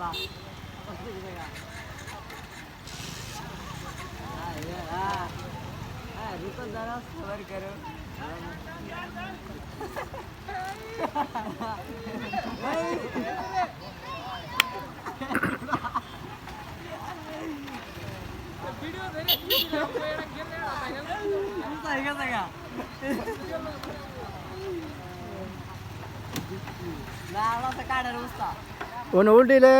吧？我自己这个。哎呀，哎，你都在那吃饭干了。哈哈哈！哎。वीडियो one উল্টিলে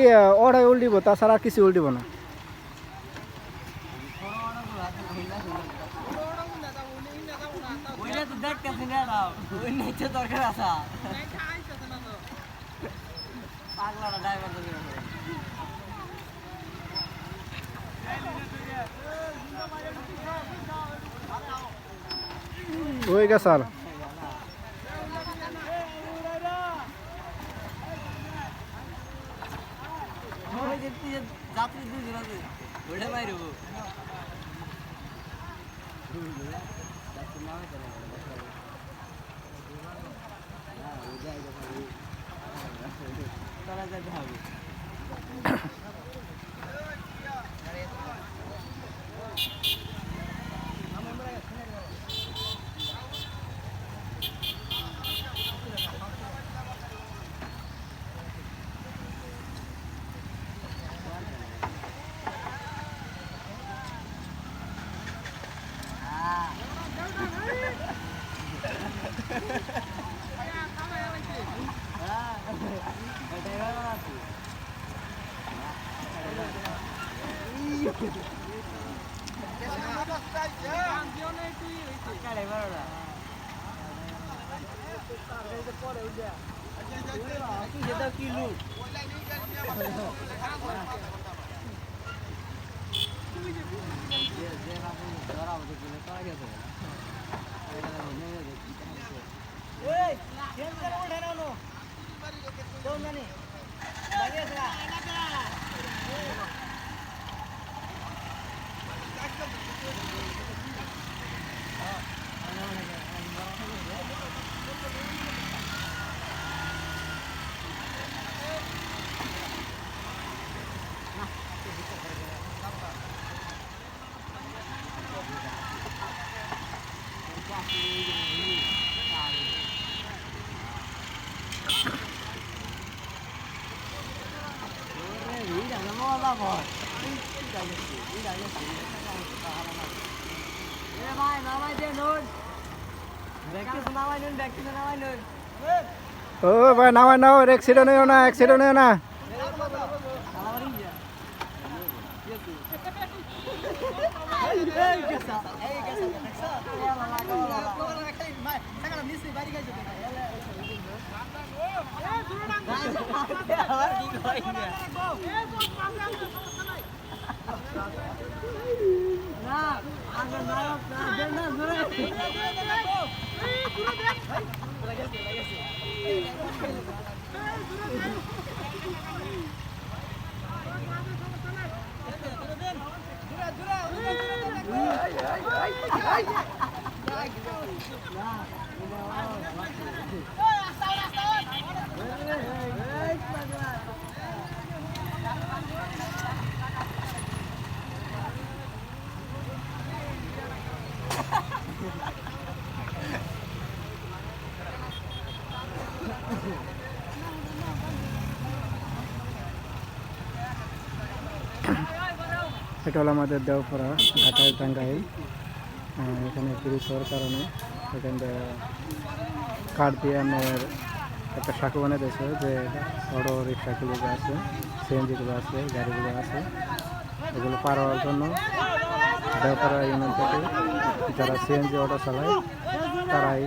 ইয়ে ওড়াই উল্টিব তাছাড়া আর কিছু উল্টিব না। দেখতেছি না ওই নিচে দরকার আছে। পাগলাটা ড্রাইভার ওই গেছে আর ওই যে তুই যে যাত্রী দুজন আছে ওইটা বাইরে হব চলা যেতে হবে ড্রাইভার আছে লুক যে ধরা আমাদের দিলে পাওয়া গেছে এই কেন করে ওঠে না নো কোন জানি দাঁড়িয়ে আছে ও ভাই নামাই নাও অ্যাক্সিডেন্ট হইও না অ্যাক্সিডেন্ট হইও না না আগে নায়ক না দেন না ধরে এটা হলো আমাদের দেওপাড়া ঘাটাই টাঙ্গাইল। এখানে ব্রিজ হওয়ার কারণে এখান থেকে কাঠ দিয়ে আমার একটা সাঁকো বানিয়ে দিয়েছে যে বড় রিক্সাগুলো আছে সিএনজিগুলো আছে গাড়িগুলো আছে, এগুলো পার হওয়ার জন্য দেওপাড়া ইউনিয়ন থেকে যারা সিএনজি অটো চালায়, তারাই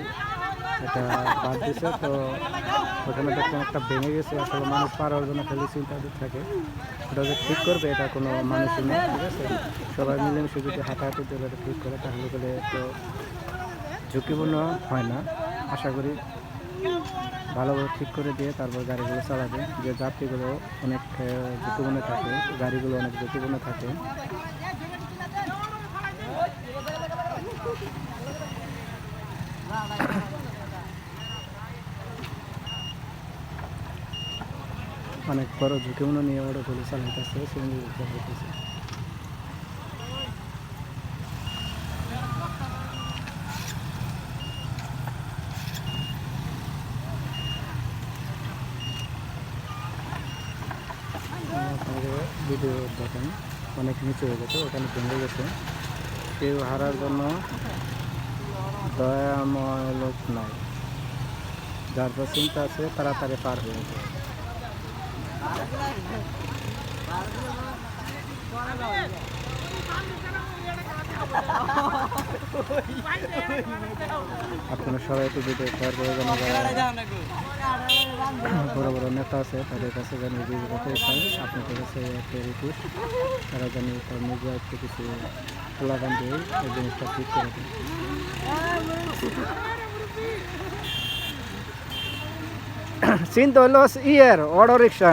এটা বাদ দিছে, তো ওখানে দেখলাম একটা ভেঙে গেছে, আসলে মানুষ পার হওয়ার জন্য খালি চিন্তা থাকে। ওটা যে ঠিক করবে, এটা কোনো মানুষই নেই ঠিক আছে? সবাই মিলেমিশে যদি হাঁটাহাঁটি করে এটা ঠিক করে, তাহলে বলে তো ঝুঁকিপূর্ণ হয় না। আশা করি ভালোভাবে ঠিক করে দিয়ে তারপর গাড়িগুলো চালাবে। যে যাত্রীগুলো অনেক ঝুঁকিপূর্ণ থাকে, গাড়িগুলো অনেক ঝুঁকিপূর্ণ থাকে। অনেক বড় ঝুঁকিপূর্ণ নিয়ে অটোগুলো চালাইতেছে, সিএনজি চালাইতেছে। আপনাকে ভিডিও দেখেন, অনেক নিচে হয়ে গেছে, ওখানে ভেঙে গেছে। কেউ হারার জন্য দয়াময় লোক নাই। যার যা চিন্তা আছে, তাড়াতাড়ি পার হয়ে যাবে। আপনারা সবাই একটু ভিডিও শেয়ার করে যারা বড় বড় নেতা আছে, তাদের কাছে যেন ভিডিওটা আপনাদের কাছে একটা রিকোয়েস্ট তারা যেন তার নিজে একটু কিছু স্লোগান দিয়ে এই জিনিসটা ঠিক করে দেয় চিন্তা হলো, ইয়ের অটো রিক্সা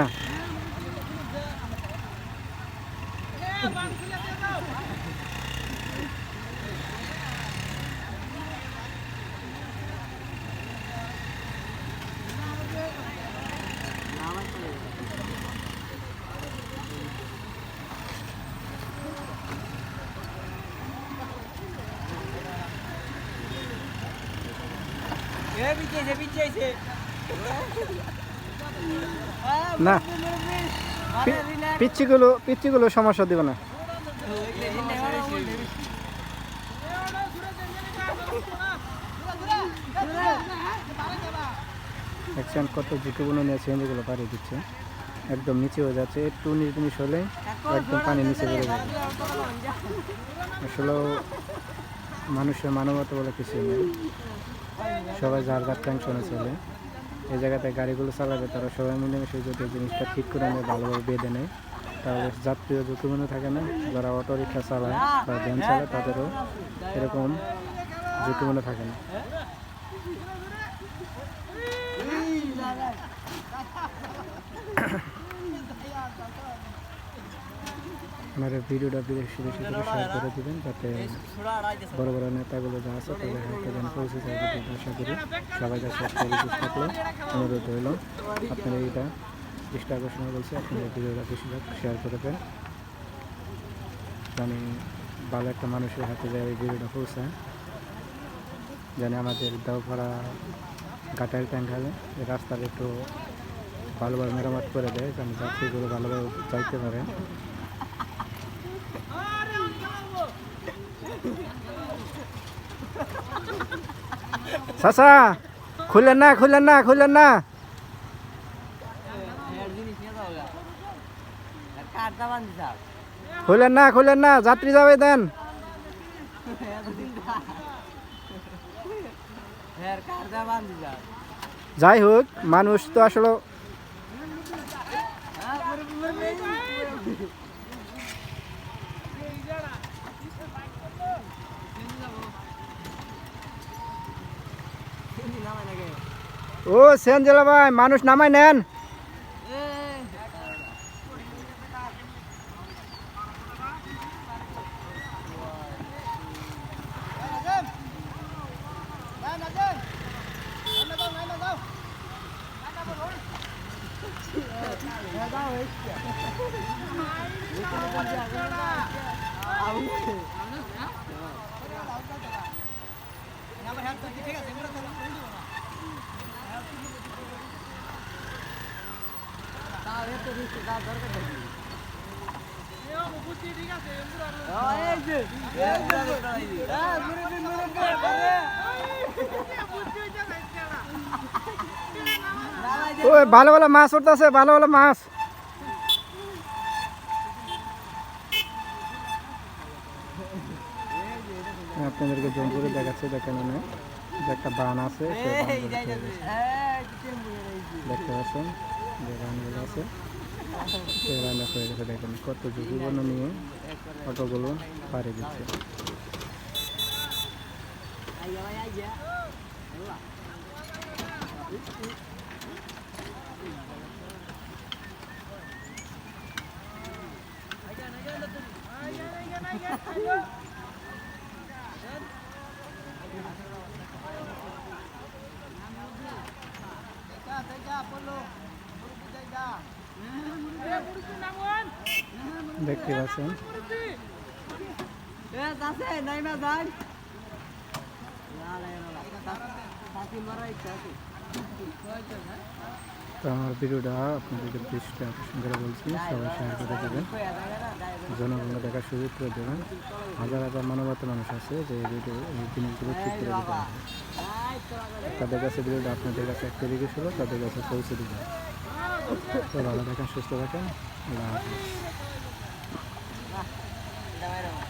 না। পিচ্ছিগুলো পিচ্ছিগুলো সমস্যা দেবে না। দেখছেন কত ঝুঁকিপূর্ণ নিয়ে সিএনজিগুলো পাড়িয়ে দিচ্ছে। একদম নিচে হয়ে যাচ্ছে একটু জিনিস হলে একদম পানি নিচে বেড়ে যাবে আসলে মানুষের মানবতা বলে কিছু নেই। সবাই যার যার টেনশনে চলে এই জায়গাতে গাড়িগুলো চালাবে তারা সবাই মিলেমিশে যদি জিনিসটা ঠিক করে নেয় ভালোভাবে বেঁধে নেয় তাহলে যাত্রীও ঝুঁকিপূর্ণ থাকে না যারা অটো রিক্সা চালায় বা ভ্যান চালায় তাদেরও এরকম ঝুঁকিপূর্ণ থাকে না আপনারা ভিডিওটা বেশি বেশি করে শেয়ার করে দেবেন যাতে বড় বড় নেতাগুলো যা আছে তাদের হাতে যেন পৌঁছে যায় যদি আশা করি। সবাই কাছে রিকোয়েস্ট থাকল, অনুরোধ রইল। আপনারা এইটা দৃষ্টি আকর্ষণ বলছি, আপনারা ভিডিওটা বেশিরভাগ শেয়ার করে দেন। জানি ভালো একটা মানুষের হাতে যায় এই ভিডিওটা পৌঁছায়। জানি আমাদের দেওপাড়া ট্যাঙ্কালে এই রাস্তার একটু ভালোভাবে মেরামত করে দেয়, যেন যাত্রীগুলো ভালোভাবে যাইতে পারে। চাচা খুলেন না খুলেন না খুলেন না। খুলেন না খুলেন না, যাত্রী যাবে দেন। যাই হোক, মানুষ তো আসলে ও সেনজেলা ভাই মানুষ নামাই নেন। ওই ভালো ভালো মাছ উঠতেছে ভালো ভালো মাছ আপনাদেরকে জঙ্গলে দেখাচ্ছে দেখেন অনেক যে একটা বান আছে সেই বানগুলো চলে গেছে। দেখতে পাচ্ছেন যে বানগুলো আছে বানটা হয়ে গেছে দেখেন কত ঝুঁকিপূর্ণ নিয়ে অটোগুলো পাড়ি দিচ্ছে। দেখতে পাচ্ছেন। তো আমার ভিডিওটা আপনাদের দৃষ্টি আকর্ষণ করে বলছি সবাই শেয়ার করে দেবেন। জনগণকে দেখার সুযোগ করে দেবেন। হাজার হাজার মানবতা মানুষ আছে যে ভিডিও এই জিনিসগুলো ঠিক করে দিতে তাদের কাছে ভিডিওটা আপনাদের কাছে একটা রিকোয়েস্ট হলো তাদের কাছে পৌঁছে দেবেন তো ভালো থাকেন সুস্থ থাকেন। আল্লাহ হাফিজ। Carolina.